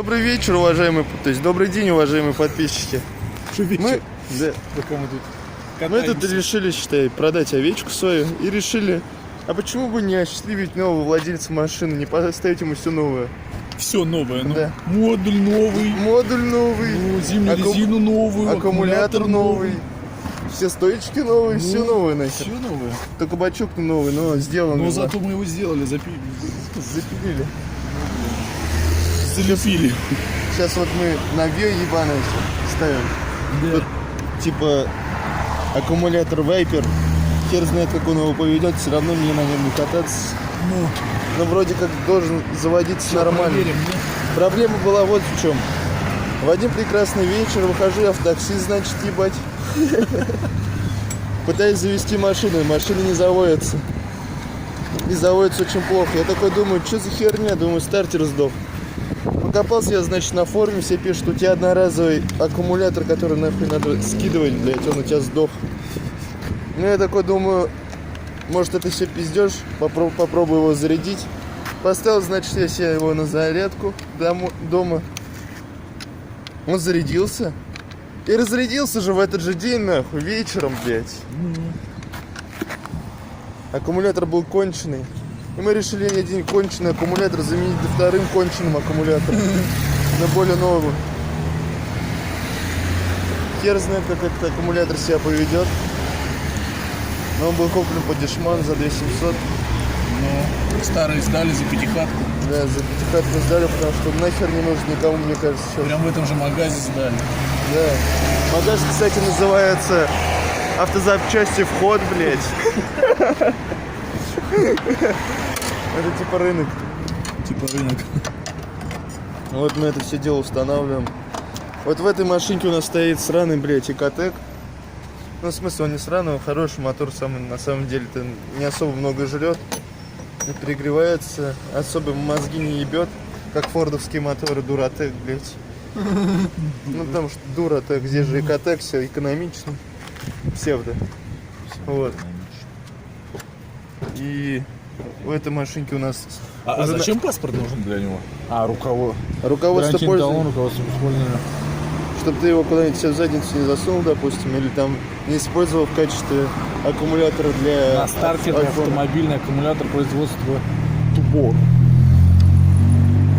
Добрый вечер, уважаемые, то есть добрый день, уважаемые подписчики. Мы, да, Пока мы тут мы тут решили, считай, продать овечку свою и решили, а почему бы не осчастливить нового владельца машины, не поставить ему все новое? Все новое. Ну, Да. Модуль новый, Модуль новый, ну, зимнюю акку- резину новую, аккумулятор новый, все стоечки новые, все новое нахер. Все новое. Только бачок новый, но сделан. Но его. зато мы его сделали, запи... запилили. Залепили. Сейчас вот мы навье ебаное ставим. Тут, типа аккумулятор Вайпер. Хер знает, как он его поведет, все равно мне на нем не кататься. Ну, Но вроде как должен заводиться нормально. проверим, да? Проблема была вот в чем. В один прекрасный вечер выхожу я в такси, значит, ебать. Пытаюсь завести машину, и машина не заводится. И заводится очень плохо. Я такой думаю, что за херня? Думаю, стартер сдох. Покопался я, значит, на форуме, все пишут, у тебя одноразовый аккумулятор, который нахуй надо скидывать, блядь, он у тебя сдох. Ну, я такой думаю, может это все пиздеж, попробую, попробую его зарядить. Поставил, значит, я себе его на зарядку дома. Он зарядился. И разрядился же в этот же день, нахуй, вечером, блядь. Аккумулятор был конченый. И мы решили один конченый аккумулятор заменить вторым конченым аккумулятором. На более новым. Хер знает, как этот аккумулятор себя поведет. Но он был куплен по дешман за 2700. Ну, старые сдали за пятихатку. Да, за пятихатку сдали, потому что нахер не нужен никому, мне кажется, сейчас. Прям в этом же магазе сдали. Да. Магаз, кстати, называется автозапчасти вход, блядь. Это типа рынок. Типа рынок. Вот мы это все дело устанавливаем. Вот в этой машинке у нас стоит сраный, блядь, Экотек. Ну, в смысле, он не сраный, он хороший мотор, самый, на самом деле-то не особо много жрет. Не перегревается, особо мозги не ебет, как фордовские моторы Дуратек, блядь. Ну, потому что Дуратек, здесь же Экотек, все экономично. Псевдо. Вот. И в этой машинке у нас А, а на- зачем паспорт нужен для него? А, руковод... руководство талон, пользования. руководство использования. Чтобы ты его куда-нибудь себе в задницу не засунул, допустим, или там не использовал в качестве аккумулятора для На айфона. автомобильный аккумулятор производства Тубор.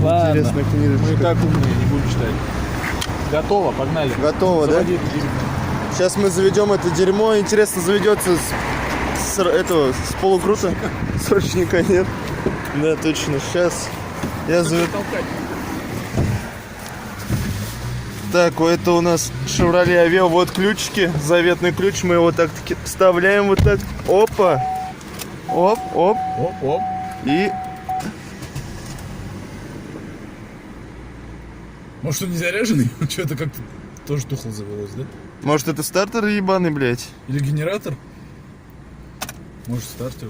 Ладно, Интересная книжечка. мы и так умные, не будем читать. Готово, погнали. Готово, да? Заводи дерьмо. Сейчас мы заведем это дерьмо. Интересно, заведется с, этого, с полукрута? Срочника нет. Да, точно. Сейчас я. Толкать. Так, это у нас Chevrolet Aveo. Вот ключики. Заветный ключ. Мы его так-таки вставляем вот так. Опа. Оп, оп. Оп, оп. И Может, он не заряженный? Что-то как-то тоже тухло завелось, да? может это стартер ебаный, блядь? Или генератор? Может, стартер,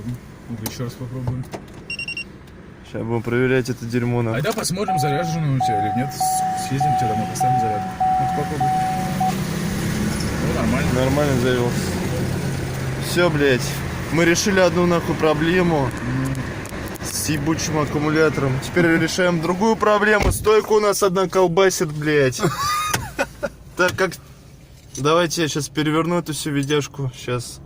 ну. Еще раз попробуем. Сейчас будем проверять это дерьмо на. Айда посмотрим, заряженный у тебя или нет. Съездим тебе домой, поставим заряд. Ну, попробуй. Ну, нормально. Нормально завелся. Все, блядь. Мы решили одну нахуй проблему с ебучим аккумулятором. Теперь решаем другую проблему. Стойка у нас одна колбасит, блядь. Так как... Давайте я сейчас переверну эту всю видяшку. Сейчас